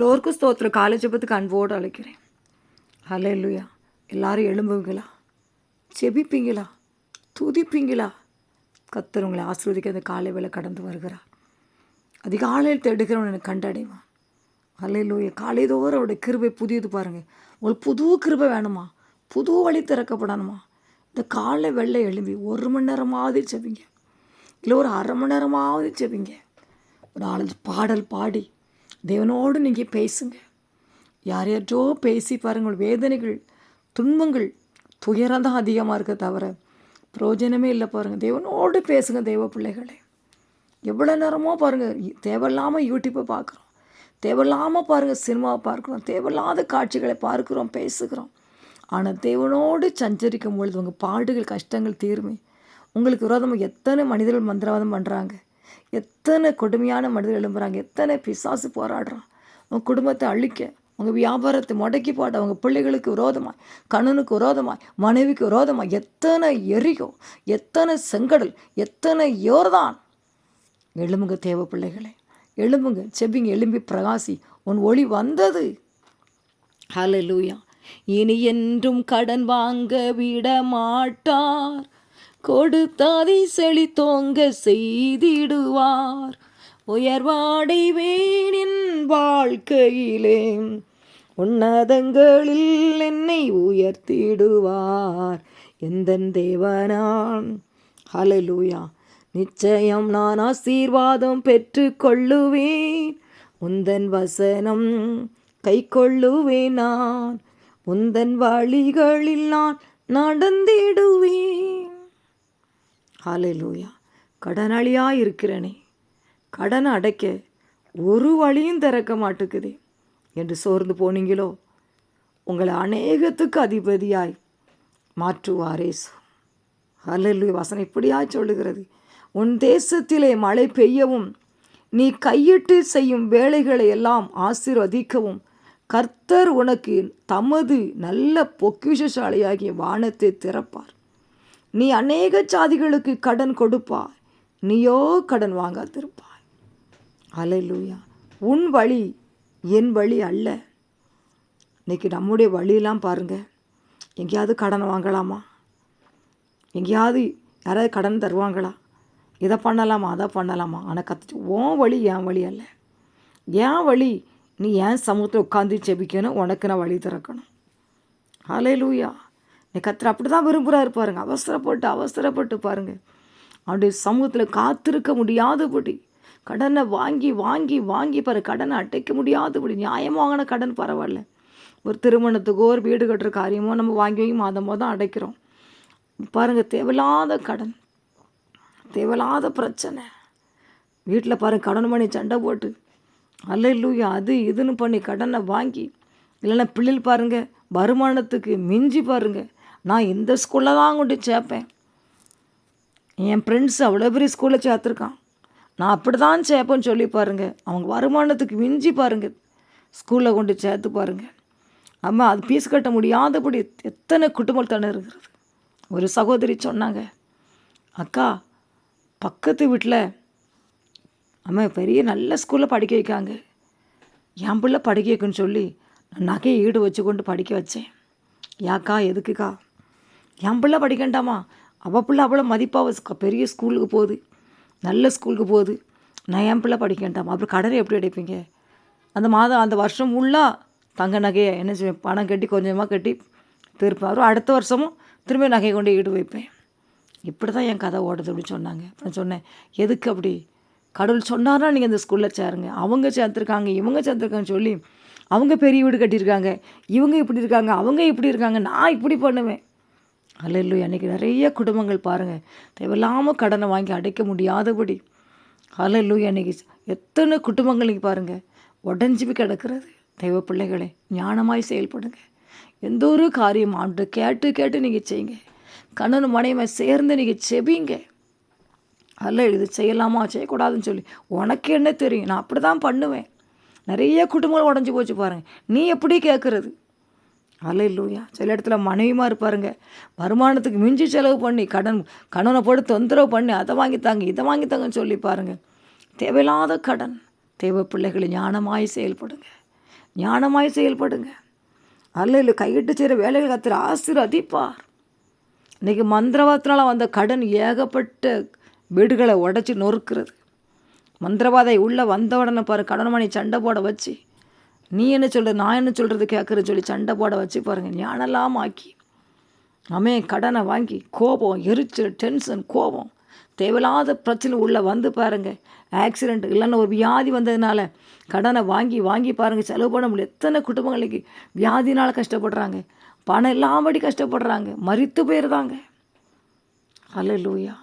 லோர்க்கு ஸ்தோத்திர காலை பற்றி அன்போடு அழைக்கிறேன். ஹலே இல்லையா எல்லாரும் எழும்புவீங்களா? செபிப்பீங்களா துதிப்பீங்களா? கத்தர் உங்களை ஆசீர்வதிக்க அந்த காலை வேலை கடந்து வருகிறார். அதிகாலையில் தேடுகிறவன் எனக்கு கண்டடைவான். அல்லையிலூய காலைதோறும் அவருடைய கிருபை புதியது பாருங்கள் உங்களுக்கு புது கிருபை வேணுமா? புது வழி திறக்கப்படணுமா? இந்த காலை வெள்ளை எழும்பி ஒரு மணி நேரமாவது செவிங்க இல்லை ஒரு அரை மணி நேரமாவது செவிங்க ஒரு நாலஞ்சு பாடல் பாடி. தேவனோடு நீங்கள் பேசுங்க. யார் யாரோ பேசி பாருங்கள் வேதனைகள் துன்பங்கள் துயரம் தான் அதிகமாக இருக்க தவிர பிரயோஜனமே இல்லை பாருங்கள் தேவனோடு பேசுங்க தெய்வ பிள்ளைகளே. எவ்வளோ நேரமோ பாருங்கள் தேவையில்லாமல் யூடியூப்பை பார்க்குறோம். தேவையில்லாமல் பாருங்கள் சினிமாவை பார்க்குறோம். தேவையில்லாத காட்சிகளை பார்க்குறோம் பேசுகிறோம். ஆனால் தேவனோடு சஞ்சரிக்கும் பொழுது உங்கள் பாடுகள் கஷ்டங்கள் தீருமே. உங்களுக்கு விரோதமாக எத்தனை மனிதர்கள் மந்திரவாதம் பண்ணுறாங்க எத்தனை கொடுமையான மனிதர்கள் எழும்புறாங்க. எத்தனை பிசாசு போராடுறான். உங்கள் குடும்பத்தை அழிக்க உங்கள் வியாபாரத்தை முடக்கி போட்ட உங்கள் பிள்ளைகளுக்கு விரோதமாய் கணனுக்கு விரோதமாய் மனைவிக்கு விரோதமாய் எத்தனை எரியோ எத்தனை செங்கடல் எத்தனை யோர்தான். எழும்புங்க தேவ பிள்ளைகளே. எழும்புங்க. செபிங்க எழும்பி பிரகாசி. உன் ஒளி வந்தது. ஹலலூயா இனி என்றும் கடன் வாங்க விட மாட்டார் கொடுத்தாதி செழித்தோங்க செய்திடுவார். உயர்வாடைவேனின் வாழ்க்கையிலே உன்னதங்களில் என்னை உயர்த்திடுவார். எந்த தேவனான் ஹலலூயா நிச்சயம் நான் ஆசீர்வாதம் பெற்று கொள்ளுவேன் உந்தன் வசனம் கை கொள்ளுவேன் நான். உந்தன் வழிகளில் நான் நடந்திடுவேன். ஹalleluya. கடனாளியாக இருக்கிறனே. கடன் அடைக்க ஒரு வழியும் திறக்க மாட்டேக்குதே. என்று சோர்ந்து போனீங்களோ? உங்களை அநேகத்துக்கு அதிபதியாய் மாற்றுவாரேசு ஹalleluya. வசனம் இப்படியாய் சொல்லுகிறது. உன் தேசத்திலே மழை பெய்யவும் நீ கையிட்டு செய்யும் வேலைகளை எல்லாம் ஆசீர்வதிக்கவும் கர்த்தர் உனக்கு தமது நல்ல பொக்கிஷசாலையாகிய வானத்தை திறப்பார். நீ அநேக சாதிகளுக்கு கடன் கொடுப்பாய். நீயோ கடன் வாங்காதிருப்பாய். அலையிலூயா. உன் வழி என் வழி அல்ல. இன்னைக்கு நம்முடைய வழியெல்லாம் பாருங்கள் எங்கேயாவது கடன் வாங்கலாமா? எங்கேயாவது யாராவது கடன் தருவாங்களா? இதை பண்ணலாமா அதை பண்ணலாமா? ஆனால் கற்று உன் வழி என் வழி அல்ல. என் வழி நீ ஏன் சமூகத்தில் உட்காந்து செபிக்கணும் உனக்கு நான் வழி திறக்கணும். அலையிலூயா. லூயா அப்படி தான் விரும்புகிறாரு பாருங்க. அவசரப்பட்டு அவசரப்பட்டு பாருங்க. அவருடைய சமூகத்தில் காத்திருக்க முடியாதபடி கடனை வாங்கி வாங்கி வாங்கி பாரு கடனை அடைக்க முடியாதபடி நியாயம் வாங்கின கடன் பரவாயில்ல. ஒரு திருமணத்துக்கோ ஒரு வீடு கட்டுற காரியமோ நம்ம வாங்கி வாங்கி மாதம் தான் அடைக்கிறோம். பாருங்கள் தேவையில்லாத கடன் தேவையில்லாத பிரச்சனை. வீட்டில் பாருங்க கடன் பண்ணி சண்டை போட்டு அல்லூயா அது இதுன்னு பண்ணி கடனை வாங்கி இல்லைன்னா பிள்ளைகள் பாருங்கள் வருமானத்துக்கு மிஞ்சி பாருங்கள் நான் இந்த ஸ்கூலில் தான் கொண்டு சேர்ப்பேன். என் ஃப்ரெண்ட்ஸ் அவ்வளோ பெரிய ஸ்கூலில் சேர்த்துருக்கான். நான் அப்படி தான் சேர்ப்பேன்னு சொல்லி பாருங்கள் அவங்க வருமானத்துக்கு மிஞ்சி பாருங்கள் ஸ்கூலில் கொண்டு சேர்த்து பாருங்கள் அம்மா அது ஃபீஸ் கட்ட முடியாதபடி எத்தனை குடும்பத்தனை இருக்கிறது. ஒரு சகோதரி சொன்னாங்க அக்கா பக்கத்து வீட்டில் அம்மா பெரிய நல்ல ஸ்கூலில் படிக்க வைக்காங்க. என் பிள்ளை படிக்க வைக்குன்னு சொல்லி நான் நகையை ஈடு வச்சு கொண்டு படிக்க வச்சேன். யாக்கா எதுக்குக்கா? என் பிள்ளை படிக்கண்டாமா? அவள் பிள்ளை அவ்வளோ மதிப்பாக பெரிய ஸ்கூலுக்கு போகுது. நல்ல ஸ்கூலுக்கு போகுது. நான் என் பிள்ளை படிக்கண்டாமா? அப்புறம் கடனை எப்படி அடைப்பீங்க அந்த மாதம் அந்த வருஷம் ஃபுல்லாக தங்க நகையை என்ன செய்வேன்? பணம் கட்டி கொஞ்சமாக கட்டி திருப்பேன். அப்புறம் அடுத்த வருஷமும் திரும்ப நகையை கொண்டு ஈடு வைப்பேன். இப்படி தான் என் கதை ஓடுது அப்படின்னு சொன்னாங்க. அப்புறம் சொன்னேன் எதுக்கு அப்படி? கடவுள் சொன்னார்னா நீங்கள் இந்த ஸ்கூலில் சேருங்க. அவங்க சேர்த்துருக்காங்க இவங்க சேர்த்துருக்காங்கன்னு சொல்லி அவங்க பெரிய வீடு கட்டியிருக்காங்க. இவங்க இப்படி இருக்காங்க அவங்க இப்படி இருக்காங்க. நான் இப்படி பண்ணுவேன். அல்ல அன்னைக்கு அன்றைக்கி நிறைய குடும்பங்கள் பாருங்கள் தேவையில்லாமல் கடனை வாங்கி அடைக்க முடியாதபடி. அல்ல இல்லை அன்றைக்கி எத்தனை குடும்பங்களுக்கு பாருங்கள் உடஞ்சி போய் கிடக்கிறது. தெய்வ பிள்ளைகளே ஞானமாய் செயல்படுங்க. எந்த ஒரு காரியம் ஆண்டு கேட்டு கேட்டு நீங்கள் செய்யுங்க. கண்ணனு மனைவி சேர்ந்து நீங்கள் செபிங்க. அல்ல இது செய்யலாமா செய்யக்கூடாதுன்னு சொல்லி. உனக்கு என்ன தெரியும்? நான் அப்படி தான் பண்ணுவேன். நிறைய குடும்பங்கள் உடஞ்சி போச்சு பாருங்கள் நீ எப்படி கேட்குறது அல்ல இல்லையா சில இடத்துல மனைவிமா இருப்பாருங்க. வருமானத்துக்கு மிஞ்சி செலவு பண்ணி கடன் கணவனை போட்டு தொந்தரவு பண்ணி அதை வாங்கித்தாங்க இதை வாங்கித்தாங்கன்னு சொல்லி பாருங்கள் தேவையில்லாத கடன் தேவை பிள்ளைகளை ஞானமாய் செயல்படுங்க. ஞானமாய் செயல்படுங்க. அல்ல இல்லை கையிட்டு செய்கிற வேலைகள் கத்திர ஆசீர்வதிப்பார். இன்றைக்கி மந்திரவாதத்தினால் வந்த கடன் ஏகப்பட்ட வீடுகளை உடச்சி நொறுக்கிறது. மந்திரவாதை உள்ளே வந்த உடனே பாரு கடன் மணி சண்டை போட வச்சு நீ என்ன சொல்கிற நான் என்ன சொல்கிறது கேட்குறேன்னு சொல்லி சண்டை போட வச்சு பாருங்கள் ஞானெல்லாம் ஆக்கி அமே கடனை வாங்கி கோபம் எரிச்சல் டென்ஷன் கோபம் தேவையில்லாத பிரச்சனை உள்ளே வந்து பாருங்கள் ஆக்சிடெண்ட் இல்லைன்னா ஒரு வியாதி வந்ததுனால கடனை வாங்கி வாங்கி பாருங்கள் செலவு பண்ண முடியல. எத்தனை குடும்பங்களுக்கு வியாதினால் கஷ்டப்படுறாங்க பணம் இல்லாமடி கஷ்டப்படுறாங்க மறித்து போயிருந்தாங்க அல்ல லூயா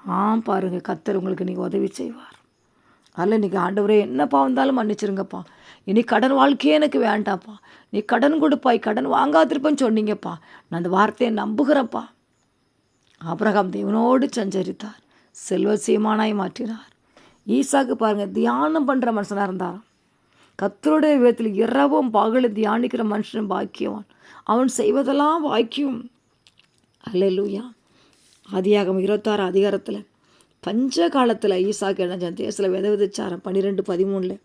ஆ பாருங்கள் கத்தர் உங்களுக்கு நீங்கள் உதவி செய்வார். அல்ல இன்றைக்கி ஆண்டவரே என்னப்பா வந்தாலும் மன்னிச்சிருங்கப்பா. இனி கடன் வாழ்க்கையே எனக்கு வேண்டாம்ப்பா. நீ கடன் கொடுப்பாய் கடன் வாங்காதிருப்பேன்னு சொன்னீங்கப்பா. நான் அந்த வார்த்தையை நம்புகிறேன்ப்பா. ஆபிரகாம் தேவனோடு சஞ்சரித்தார். செல்வ சீமானாய் மாற்றினார். ஈசாக்கு பாருங்கள் தியானம் பண்ணுற மனுஷனாக இருந்தாராம். கத்தருடைய விதத்தில் இரவும் பகலும் தியானிக்கிற மனுஷன் பாக்கியவான். அவன் செய்வதெல்லாம் வாக்கியம் அல்லூயா ஆதியாகம் இருபத்தாறு அதிகாரத்தில் பஞ்ச காலத்தில் ஈசாக்கு என்ன தேசத்தில் விதை விதைச்சாரன் பன்னிரெண்டு பதிமூணில்.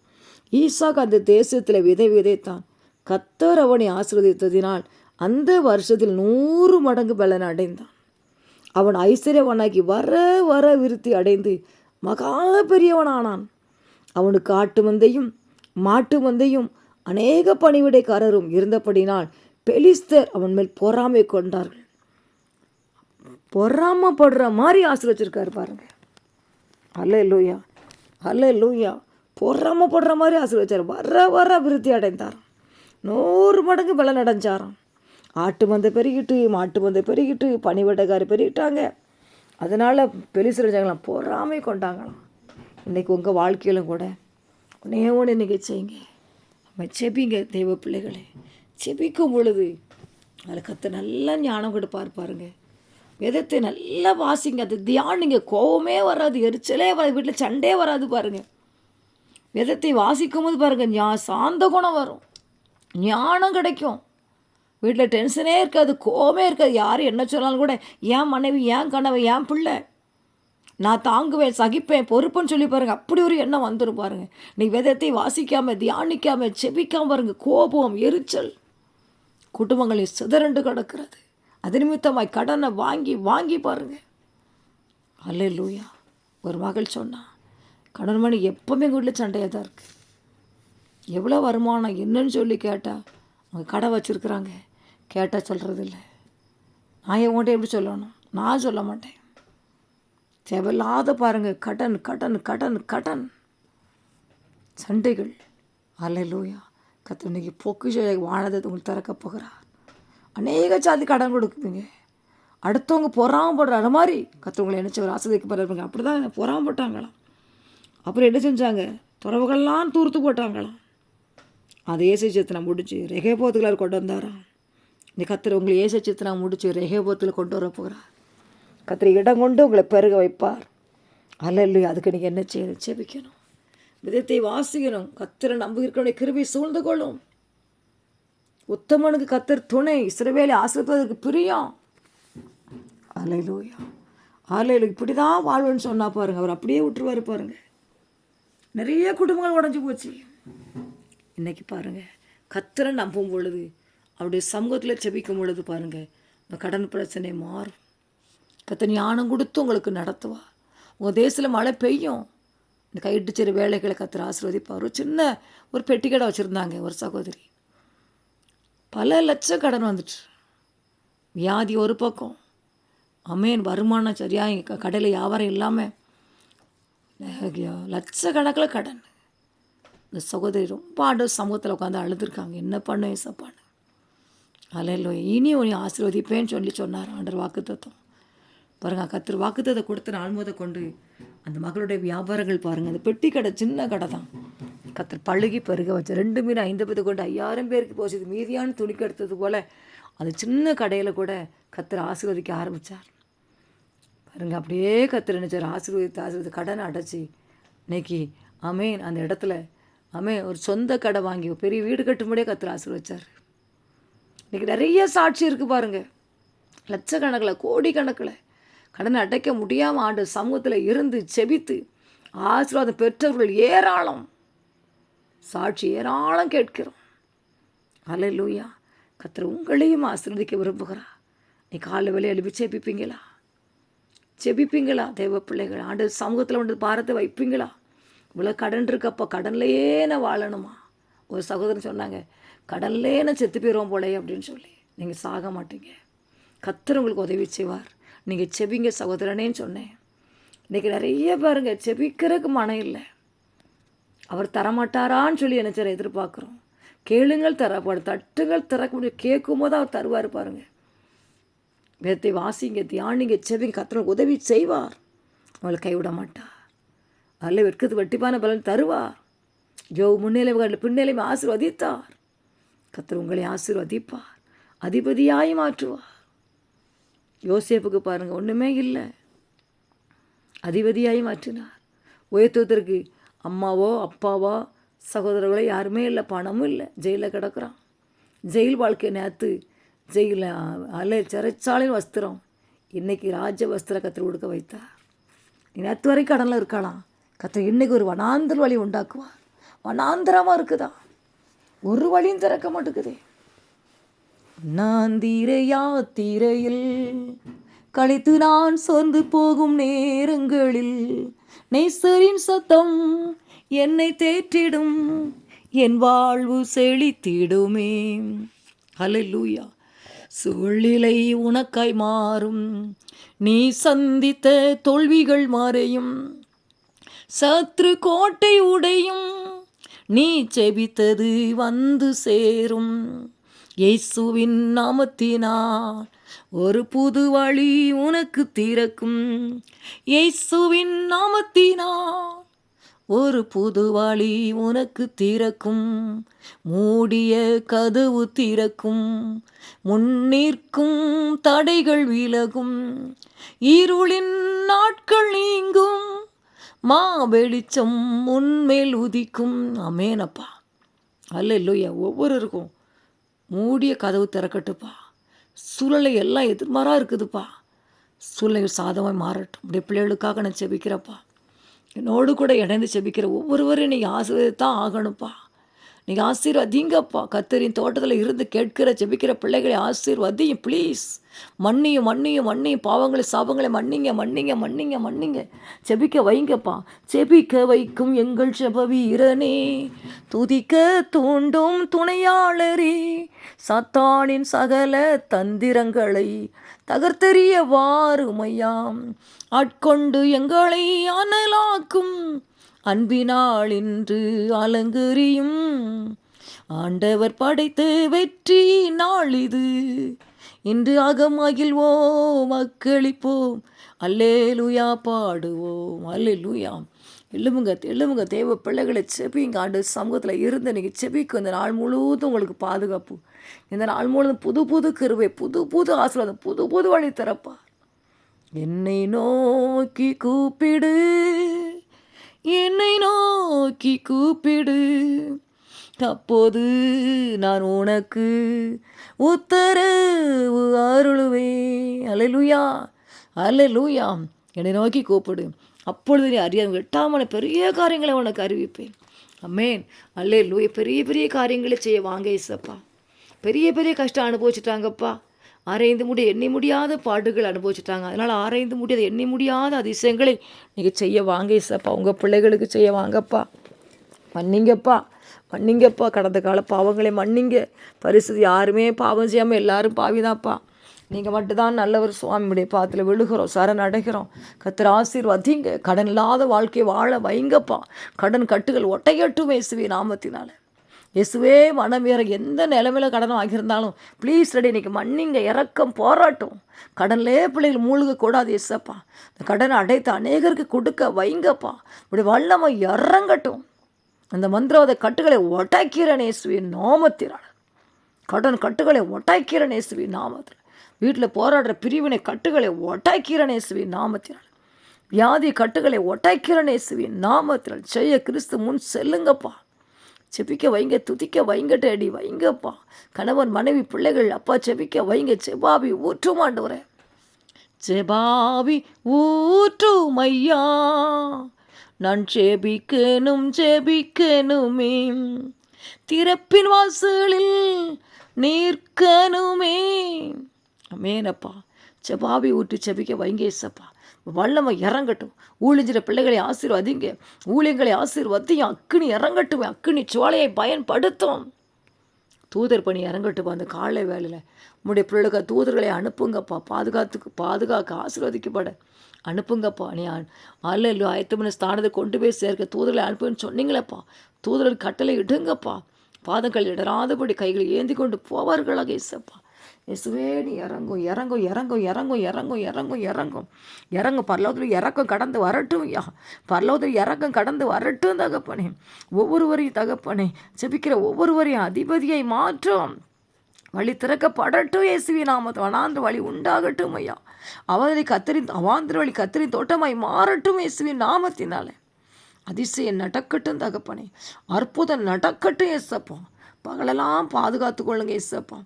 ஈசாக்கு அந்த தேசத்தில் விதை விதைத்தான். கத்தர் அவனை ஆசிர்வதித்ததினால் அந்த வருஷத்தில் நூறு மடங்கு பலன் அடைந்தான். அவன் ஐஸ்வர்யவனாக்கி வர வர விருத்தி அடைந்து மகா பெரியவனானான். அவனுக்கு ஆட்டு மந்தையும் மாட்டு மந்தையும் அநேக பணிவிடைக்காரரும் இருந்தபடினால் பெலிஸ்தர் அவன் மேல் பொறாமை கொண்டார்கள். பொறாமப்படுற மாதிரி ஆசிர்வச்சிருக்காரு பாருங்கள் அல்ல லூயா அல்ல லூயா பொறாமப்படுற மாதிரி ஆசீர்வச்சார் வர வர விருத்தி அடைந்தாராம் நூறு மடங்கு பலன் அடைஞ்சாராம். ஆட்டு மந்தை பெருகிட்டு மாட்டு மந்தை பெருகிட்டு பனிவட்டக்காரி பெருகிட்டாங்க. அதனால் பெலிசிரஞ்சாங்களாம் பொறாமை கொண்டாங்களாம். இன்றைக்கி உங்கள் வாழ்க்கையிலும் கூட ஒன்றே ஒன்று இன்றைக்கி செய்யுங்க. நம்ம செபிங்க தெய்வ பிள்ளைகளே. செபிக்கும் பொழுது அதில் கற்று நல்லா ஞானம் கொடுப்பார் பாருங்கள் வேதத்தை நல்லா வாசிங்க. அது தியானிங்க. கோவமே வராது. எரிச்சலே வராது. வீட்டில் சண்டே வராது பாருங்கள் வேதத்தை வாசிக்கும் போது பாருங்கள் ஞா சாந்த குணம் வரும். ஞானம் கிடைக்கும். வீட்டில் டென்ஷனே இருக்காது. கோவமே இருக்காது. யார் என்ன சொன்னாலும் கூட ஏன் மனைவி? ஏன் கனவு ஏன் பிள்ளை? நான் தாங்குவேன் சகிப்பேன் பொறுப்புன்னு சொல்லி பாருங்கள் அப்படி ஒரு எண்ணம் வந்துடும் பாருங்கள் நீ விதத்தை வாசிக்காமல் தியானிக்காமல் செபிக்காமல் பாருங்கள் கோபம் எரிச்சல் குடும்பங்களில் சிதறண்டு கிடக்கிறது. அது நிமித்தமாய் கடனை வாங்கி வாங்கி பாருங்கள் அல்ல லூயா ஒரு மகள் சொன்னான் கடன் மணி எப்போவுமே எங்கள் வீட்டில் சண்டையாக தான் இருக்குது எவ்வளோ வருமானம் என்னன்னு சொல்லி கேட்டால் அவங்க கடை வச்சுருக்குறாங்க. கேட்டால் சொல்கிறது இல்லை. நான் என் எப்படி சொல்லணும்? நான் சொல்ல மாட்டேன். தேவையில்லாத பாருங்கள் கடன் கடன் கடன் கடன். சண்டைகள். அல்ல லூயா கத்தனைக்கு பொக்கிஷ வானதை உங்களுக்கு திறக்க போகிறார். அநேக ஜாதி கடன் கொடுக்குதுங்க. அடுத்தவங்க பொறாமப்படுற மாதிரி கத்தவங்களை நினச்சவர் ஒரு அப்படி தான் பொறாமப்பட்டாங்களாம். அப்புறம் என்ன செஞ்சாங்க? துறவுகள்லாம் தூர்த்து போட்டாங்களாம். அது ஏசை சேத்தனை முடிச்சு ரெகேபோத்துக்குள்ளார் கொண்டு வந்தாராம். இந்த கத்திர உங்களை ஏசை சேத்தனை முடிச்சு ரெகேபோத்தில் கொண்டு வர போகிறார் கத்திரி இடம் கொண்டு உங்களை பெருக வைப்பார். அல்ல இல்லையா அதுக்கு நீங்கள் என்ன செய்யணும் செபிக்கணும் விதத்தை வாசிக்கணும். கத்திர நம்புகிறவனை கிருபி சூழ்ந்து கொள்ளும். உத்தமனுக்கு கத்தர் துணை இஸ்ரவேலை ஆசிரியப்பதற்கு பிரியம் அலையிலூயா ஆலையில் இப்படி தான் வாழ்வுன்னு சொன்னால் பாருங்கள் அவர் அப்படியே விட்டுருவார் பாருங்கள் நிறைய குடும்பங்கள் உடஞ்சி போச்சு. இன்றைக்கி பாருங்கள் கத்தரை நம்பும் பொழுது அவருடைய சமூகத்தில் செபிக்கும் பொழுது பாருங்கள் இந்த கடன் பிரச்சனை மாறும். கத்த ஞானம் கொடுத்து உங்களுக்கு நடத்துவா. உங்கள் தேசத்தில் மழை பெய்யும். இந்த கையிட்டு சிறு வேலைகளை கத்துற ஆசீர்வதிப்பார். ஒரு சின்ன ஒரு பெட்டிக்கடை வச்சுருந்தாங்க ஒரு சகோதரி. பல லட்சம் கடன் வந்துட்டு வியாதி ஒரு பக்கம். அமேன் வருமானம் சரியாக எங்கள் கடையில் வியாபாரம் இல்லாமல் லட்சக்கணக்கில் கடன். இந்த சகோதரி ரொம்ப ஆண்டு சமூகத்தில் உட்காந்து அழுதுருக்காங்க. என்ன பண்ண ஏசப்பான்னு அலையிலோ இனி உன்னை ஆசீர்வதிப்பேன்னு சொல்லி சொன்னார் ஆண்டர் வாக்குத்தத்தம். பாருங்கள் கத்திர வாக்குத்ததை கொடுத்த நாள் முத கொண்டு அந்த மகளுடைய வியாபாரங்கள் பாருங்கள் அந்த பெட்டி கடை சின்ன கடை தான். கத்திர பழுகி பருக வச்சு ரெண்டு மீன் ஐந்து கொண்டு ஐயாயிரம் பேருக்கு போச்சு. மீதியான துணிக்கு எடுத்தது போல் அந்த சின்ன கடையில் கூட கத்திர ஆசீர்வதிக்க ஆரம்பித்தார் பாருங்க அப்படியே கத்திர நினைச்சார் ஆசீர்வதித்து ஆசீர்வதி கடனை அடைச்சி இன்னைக்கு அமேன் அந்த இடத்துல அமே ஒரு சொந்த கடை வாங்கி பெரிய வீடு கட்டும்படியே கத்திர ஆசீர்வச்சார் இன்னைக்கு நிறைய சாட்சி இருக்குது பாருங்க. லட்சக்கணக்கில் கோடிக்கணக்கில் கடனை அடைக்க முடியாமல் ஆண்டு சமூகத்தில் இருந்து செபித்து ஆசீர்வாதம் பெற்றவர்கள் ஏராளம். சாட்சி ஏராளம் கேட்கிறோம். ஹalleluya கத்தர் உங்களையும் ஆசீர்வதிக்க விரும்புகிறா. நீ காலை வேலையை எழுப்பி செபிப்பீங்களா? செபிப்பீங்களா? தெய்வ பிள்ளைகள் ஆண்டு சமூகத்தில் வந்து பாரத்தை வைப்பீங்களா? இவ்வளோ கடன் இருக்கப்போ கடன்லையே நான் வாழணுமா? ஒரு சகோதரன் சொன்னாங்க கடன்லேயே நான் செத்து போயிடுவோம் போலே அப்படின்னு சொல்லி. நீங்கள் சாக மாட்டீங்க. கத்தர் உங்களுக்கு உதவி செய்வார். நீங்கள் செபிங்க சகோதரனேன்னு சொன்னேன். இன்றைக்கி நிறைய பாருங்க செபிக்கிறதுக்கு மனம் இல்லை. அவர் தரமாட்டாரான்னு சொல்லி என்ன சார் எதிர்பார்க்குறோம். கேளுங்கள் தரப்பாடு தட்டுங்கள் திறக்க முடியும் கேட்கும் போது அவர் தருவார் பாருங்க. வேதத்தை வாசிங்க தியானிங்க செவிங்க கத்தனுக்கு உதவி செய்வார். அவளை கைவிட மாட்டார். அதில் வெட்கிறது வெட்டிப்பான பலன் தருவார். ஜோ முன்னிலை பின்னிலைமை ஆசீர்வதித்தார். கத்தர் உங்களை ஆசீர்வதிப்பார். அதிபதியாய் மாற்றுவார். யோசேப்புக்கு பாருங்கள் ஒன்றுமே இல்லை. அதிபதியாகி மாற்றினார். உயர்த்துவதற்கு அம்மாவோ அப்பாவோ சகோதரர்களோ யாருமே இல்லை. பணமும் இல்லை. ஜெயிலில் கிடக்குறான். ஜெயில் வாழ்க்கை நேற்று ஜெயிலில் அலை சிறைச்சாலையும் வஸ்திரம். இன்றைக்கி ராஜ வஸ்திர கத்திரி கொடுக்க வைத்தார். நேற்று வரைக்கும் கடனில் இருக்கலாம் கத்திரி இன்னைக்கு ஒரு வனாந்தர் வழி உண்டாக்குவார். வனாந்தரமாக இருக்குதா? ஒரு வழியும் திறக்க மாட்டேங்குதே. நான் தீரையா தீரையில் கழித்து நான் சொந்து போகும் நேரங்களில் நேசரின் சத்தம் என்னை தேற்றிடும் என் வாழ்வு செழித்திடுமே. ஹalleluya. சூழ்நிலை உனக்காய் மாறும். நீ சந்தித்த தோல்விகள் மாறையும். சத்ரு கோட்டை உடையும். நீ செபித்தது வந்து சேரும். இயேசுவின் நாமத்தினால் ஒரு புது வழி உனக்கு திறக்கும். இயேசுவின் நாமத்தினால் ஒரு புது வழி உனக்கு திறக்கும். மூடிய கதவு திறக்கும். முன்னிற்கும் தடைகள் விலகும். இருளின் நாட்கள் நீங்கும். மா வெளிச்சம் உன்மேல் உதிக்கும். அமேனப்பா அல்ல இல்லையா ஒவ்வொருவருக்கும் மூடிய கதவு திறக்கட்டுப்பா. சூழ்நிலை எல்லாம் எதிர்மாராக இருக்குதுப்பா. சூழ்நிலை சாதமாக மாறட்டும். உடைய பிள்ளைகளுக்காக நான் செபிக்கிறப்பா என்னோடு கூட இணைந்து செபிக்கிற ஒவ்வொருவரையும் நீங்கள் தான் ஆகணும்ப்பா. நீங்கள் ஆசீர்வதிங்கப்பா. கத்தரின் தோட்டத்தில் இருந்து கேட்கிற ஜெபிக்கிற பிள்ளைகளை ஆசீர்வதியும் ப்ளீஸ் மன்னியும் மன்னியும் மன்னியும். பாவங்களை சாபங்களை மன்னிங்க மன்னிங்க மன்னிங்க மன்னிங்க. செபிக்க வைங்கப்பா. செபிக்க வைக்கும் எங்கள் செபவீரனே துதிக்க தூண்டும் துணையாளரே. சத்தானின் சகல தந்திரங்களை தகர்த்தெறிய வாருமையாம் ஆட்கொண்டு எங்களை அனலாக்கும் அன்பினால் இன்று அலங்கரியும். ஆண்டவர் படைத்த வெற்றி நாள் இது இன்று அகமகிழ்வோம் அக்களிப்போம். அல்லேலுயா பாடுவோம். அல்லேலுயா. எழுமுங்க எழுமுங்க தேவ பிள்ளைகளை செபிங்க. ஆண்டு சமூகத்தில் இருந்து நீங்கள் செபிக்கும் இந்த நாள் முழுவதும் உங்களுக்கு பாதுகாப்பு. இந்த நாள் முழுவதும் புது புது கருவை புது புது ஆசீர்வாதம் புது புது வழி திறப்பார். என்னை நோக்கி கூப்பிடு. என்னை நோக்கி கூப்பிடு. அப்போது நான் உனக்கு உத்தரவு அருளுவே அலலுயா அலலுயா என்னை நோக்கி கூப்பிடு. அப்பொழுது நீ அறியாமல் எட்டாமன பெரிய காரியங்களை உனக்கு அறிவிப்பேன். அம்மேன் அல்லே லூய பெரிய பெரிய காரியங்களை செய்ய வாங்க இசப்பா பெரிய பெரிய கஷ்டம் அனுபவிச்சிட்டாங்கப்பா. ஆராய்ந்து முடிய எண்ணி முடியாத பாடுகள் அனுபவிச்சிட்டாங்க. அதனால் ஆராய்ந்து முடியாத எண்ணி முடியாத அதிசயங்களை நீங்கள் செய்ய வாங்க இசப்பா உங்கள் பிள்ளைகளுக்கு செய்ய வாங்கப்பா. மன்னிங்கப்பா. மன்னிங்கப்பா. கடந்த கால பாவங்களை மன்னிங்க. பரிசுது யாருமே பாவம் செய்யாமல் எல்லாரும் பாவிதான்ப்பா நீங்கள் மட்டும்தான் நல்லவர் சுவாமியுடைய பாத்தில் விழுகிறோம் சரண் அடைகிறோம் கத்திர ஆசீர்வதிங்க. கடன் இல்லாத வாழ்க்கையை வாழ வைங்கப்பா. கடன் கட்டுகள் ஒட்டையட்டும் இயேசுவே நாமத்தினால. இயேசுவே மனம் வேற எந்த நிலமையில கடன் வாங்கியிருந்தாலும் ப்ளீஸ் ரெடி இன்னைக்கு மன்னிங்க இறக்கம் போராட்டும். கடன்லே பிள்ளைகள் மூழ்கக்கூடாது இயேசப்பா. இந்த கடனை அடைத்து அநேகருக்கு கொடுக்க வைங்கப்பா. இப்படி வல்லமை இறங்கட்டும். அந்த மந்திரவாத கட்டுகளை ஒட்டாக்கிற நேசுவின் நாமத்தினால கடன் கட்டுகளை ஒட்டாக்கிற இயேசுவி நாமத்தில். வீட்டில் போராடுற பிரிவினை கட்டுகளை ஒட்டாக்கிற இயேசுவி நாமத்தினால் வியாதி கட்டுகளை ஒட்டாக்கிற நேசுவின் நாமத்தினால் செய்ய கிறிஸ்து முன் செல்லுங்கப்பா. செபிக்க வைங்க துதிக்க வைங்க டேடி வைங்கப்பா. கணவன் மனைவி பிள்ளைகள் அப்பா செபிக்க வைங்க. செபாவி ஊற்றுமாண்டவரே செபாவி ஊற்றும் ஐயா. நான் செபிக்கணும் செபிக்கணுமே. திறப்பின் வாசலில் நிற்கணுமே. அமேனப்பா. செபாவி ஊற்று செபிக்க வைங்க ஏசப்பா. வல்லமை இறங்கட்டும். ஊழிஞ்சிற பிள்ளைகளை ஆசீர்வதிங்க. ஊழியங்களை ஆசீர்வதியும் அக்கினி இறங்கட்டும். அக்கினி சோலையை பயன்படுத்தும். தூதர் பணி இறங்கட்டுப்பா அந்த காலை வேலையில் உங்களுடைய பிள்ளைகளுக்கு தூதர்களை அனுப்புங்கப்பா. பாதுகாத்துக்கு பாதுகாக்க ஆசீர்வதிக்கப்பட. அனுப்புங்கப்பா. நீ அல்ல ஆயத்தமான ஸ்தானத்தை கொண்டு போய் சேர்க்க தூதர்களை அனுப்புன்னு சொன்னீங்களேப்பா. தூதர்கள் கட்டளை இடுங்கப்பா. பாதங்கள் இடராதபடி கைகளை ஏந்தி கொண்டு போவார்களாக இசப்பா இயேசுவேன்னு இறங்கும் இறங்கும் இறங்கும் இறங்கும் இறங்கும் இறங்கும் இறங்கும் இறங்கும் பரலோகத்தில் இறக்கம் கடந்து வரட்டும் ஐயா பரலோகத்தில் இறக்கம் கடந்து வரட்டும் தகப்பனே. ஒவ்வொருவரையும் தகப்பனே ஜெபிக்கிற ஒவ்வொருவரையும் அதிபதியை மாற்றும். வழி திறக்கப்படட்டும் இயேசுவி நாமத்து வனாந்திர வழி உண்டாகட்டும் ஐயா. அவரை கத்திரி அவாந்திர வழி கத்திரி தோட்டமாய் மாறட்டும் இயேசுவி நாமத்தினாலே. அதிசயம் நடக்கட்டும் தகப்பனே. அற்புதம் நடக்கட்டும் ஏசப்பா பகலெல்லாம் பாதுகாத்து கொள்ளுங்க ஏசப்பா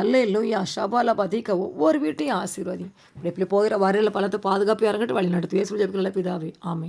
அல்ல இல்லையா ஷபால பதிக்க ஒவ்வொரு வீட்டையும் ஆசீர்வாதி. இப்படி இப்படி போகிற வரையில் பலத்தை பாதுகாப்பு இறங்கிட்டு வழி நடத்து ஏசு ஜெபிக்கல பிதாவே. ஆமே